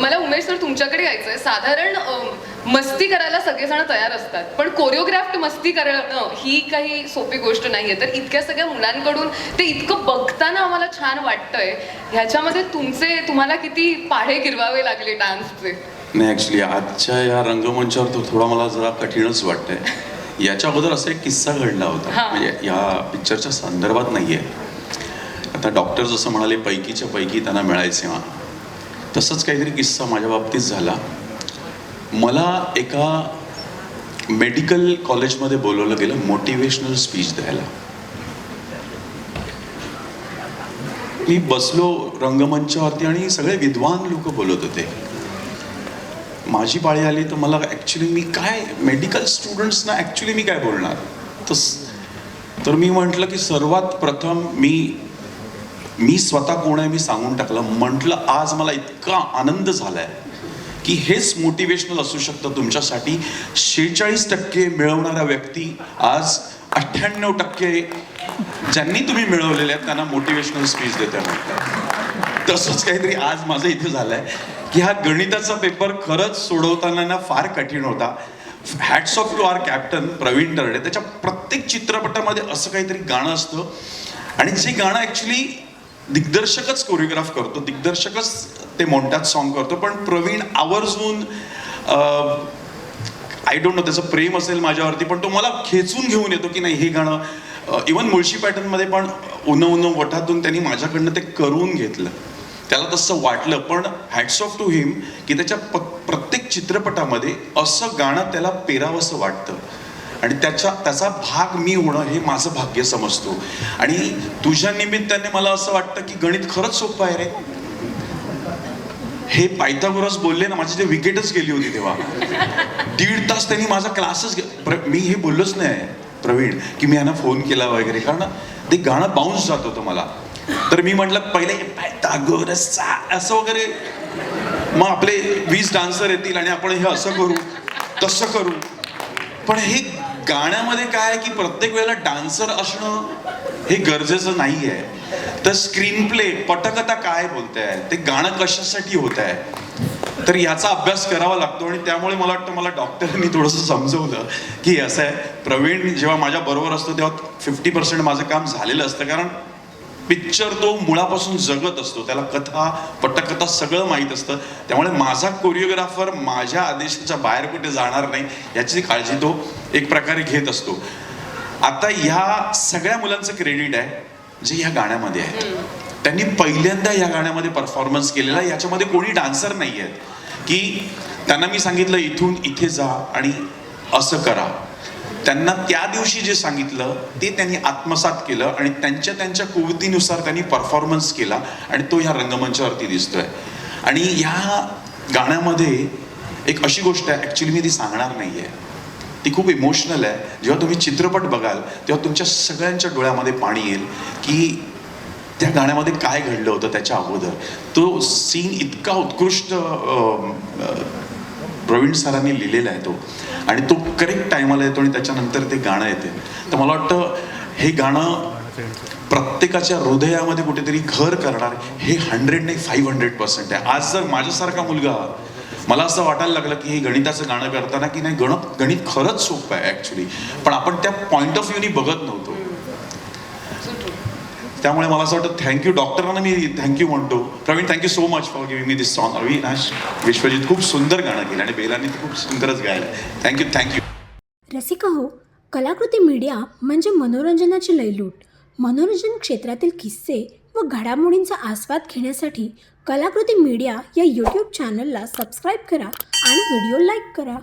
मला उमेश सर तुमच्याकडे यायचं आहे साधारण मस्ती करायला सगळेजण तयार असतात. पण कोरिओग्राफ्ट मस्ती करणं ही काही सोपी गोष्ट नाहीये. तर इतक्या सगळ्या मुलांकडून ते इतकं बघताना आम्हाला छान वाटतंय. ह्याच्यामध्ये तुमचे तुम्हाला किती पाढे गिरवावे लागले डान्सचे? नाही ॲक्च्युली आजच्या या रंगमंचावर तो थोडा मला जरा कठीणच वाटतंय. याच्या अगोदर असा एक किस्सा घडला होता. म्हणजे या पिक्चरच्या संदर्भात नाहीये. आता डॉक्टर जसं म्हणाले पैकीच्या पैकी त्यांना मिळायचे तसंच काहीतरी किस्सा माझ्या बाबतीत झाला. मला एका मेडिकल कॉलेजमध्ये बोलवलं गेलं मोटिवेशनल स्पीच द्यायला. मी बसलो रंगमंचावरती आणि सगळे विद्वान लोक बोलत होते. माझी पाळी आली तर मला ॲक्च्युली मी काय मेडिकल स्टुडंट्सना ॲक्च्युली मी काय बोलणार? तस तर मी म्हटलं की सर्वात प्रथम मी मी स्वतः कोण आहे मी सांगून टाकलं. म्हटलं आज मला इतका आनंद झाला आहे की हेच मोटिवेशनल असू शकतं तुमच्यासाठी. शेहेचाळीस टक्के मिळवणारा व्यक्ती आज अठ्ठ्याण्णव टक्के ज्यांनी तुम्ही मिळवलेले आहेत त्यांना मोटिवेशनल स्पीच देते म्हटलं तसंच काहीतरी आज माझं इथे झालंय की हा गणिताचा पेपर खरंच सोडवताना ना फार कठीण होता. Hats off to our captain Pravin Tarde. त्याच्या प्रत्येक चित्रपटामध्ये असं काहीतरी गाणं असतं. आणि जे गाणं ॲक्च्युली दिग्दर्शकच कोरिओग्राफ करतो दिग्दर्शकच ते मोंटात सॉन्ग करतो पण प्रवीण आवर्जून आय डोंट नो त्याचं प्रेम असेल माझ्यावरती पण तो मला खेचून घेऊन येतो की नाही हे गाणं इवन मुळशी पॅटर्नमध्ये पण उन उन वठातून त्यांनी माझ्याकडनं ते करून घेतलं. त्याला तसं वाटलं पण हॅट्स ऑफ टू हिम की त्याच्या प प्रत्येक चित्रपटामध्ये असं गाणं त्याला पेरावंसं वाटतं. आणि त्याच्या त्याचा भाग मी होणं हे माझं भाग्य समजतो. आणि तुझ्या निमित्ताने मला असं वाटतं की गणित खरंच सोपं आहे रे. हे पायथागोरस बोलले ना माझी ते विकेटच गेली होती तेव्हा. दीड तास त्यांनी माझा क्लासच मी हे बोललोच नाही प्रवीण की मी यांना फोन केला वगैरे कारण ते गाणं बाउन्स जात होतं मला. तर मी म्हटलं पहिले पायथागोरस असं वगैरे. मग आपले वीस डान्सर येतील आणि आपण हे असं करू तसं करू. पण हे गाण्यामध्ये काय आहे की प्रत्येक वेळेला डान्सर असणं हे गरजेचं नाही आहे तर स्क्रीन प्ले पटकथा काय बोलते आहे ते गाणं कशासाठी होत आहे तर याचा अभ्यास करावा लागतो आणि त्यामुळे मला वाटतं मला डॉक्टरांनी थोडंसं समजवलं की असं आहे. प्रवीण जेव्हा माझ्या बरोबर असतो तेव्हा फिफ्टी पर्सेंट माझं काम झालेलं असतं. कारण पिक्चर तो मुळापासून जगत असतो. त्याला कथा पटकथा सगळं माहीत असतं. त्यामुळे माझा कोरिओग्राफर माझ्या आदेशाच्या बाहेर कुठे जाणार नाही याची काळजी तो एक प्रकारे घेत असतो. आता ह्या सगळ्या मुलांचं क्रेडिट आहे जे ह्या गाण्यामध्ये आहेत त्यांनी पहिल्यांदा या गाण्यामध्ये परफॉर्मन्स केलेला. याच्यामध्ये कोणी डान्सर नाही आहेत की त्यांना मी सांगितलं इथून इथे जा आणि असं करा. त्यांना त्या दिवशी जे सांगितलं ते त्यांनी आत्मसात केलं आणि त्यांच्या त्यांच्या कुवतीनुसार त्यांनी परफॉर्मन्स केला आणि तो ह्या रंगमंचावरती दिसतोय. आणि ह्या गाण्यामध्ये एक अशी गोष्ट आहे ॲक्च्युली मी ती सांगणार नाही आहे ती खूप इमोशनल आहे. जेव्हा तुम्ही चित्रपट बघाल तेव्हा तुमच्या सगळ्यांच्या डोळ्यामध्ये पाणी येईल की त्या गाण्यामध्ये काय घडलं होतं त्याच्या अगोदर. तो सीन इतका उत्कृष्ट प्रवीण सरांनी लिहिलेला आहे तो. आणि तो करेक्ट टायमाला येतो आणि त्याच्यानंतर ते गाणं येते. तर मला वाटतं हे गाणं प्रत्येकाच्या हृदयामध्ये कुठेतरी घर करणार हे हंड्रेड नाही फाईव्ह हंड्रेड पर्सेंट आहे. आज जर माझ्यासारखा मुलगा मला असं वाटायला लागलं की हे गणिताचं गाणं करताना की नाही गणित गणित खरंच सोपं आहे ॲक्च्युली पण आपण त्या पॉईंट ऑफ व्ह्यूनी बघत नव्हतो. त्यामुळे मला असं वाटतं थँक्यू डॉक्टरांना मी थँक्यू म्हणतो. Pravin thank you so much for giving me this song Avinash Vishwajit खूप सुंदर गाणं केलं आणि बेलाने खूप सुंदरच गायलं. थँक्यू थँक्यू रसिका हो कलाकृती मीडिया म्हणजे मनोरंजनाची लयलूट. मनोरंजन क्षेत्रातील किस्से व घडामोडींचा आस्वाद घेण्यासाठी कलाकृती मीडिया या यूट्यूब चॅनलला सबस्क्राईब करा आणि व्हिडिओ लाईक करा.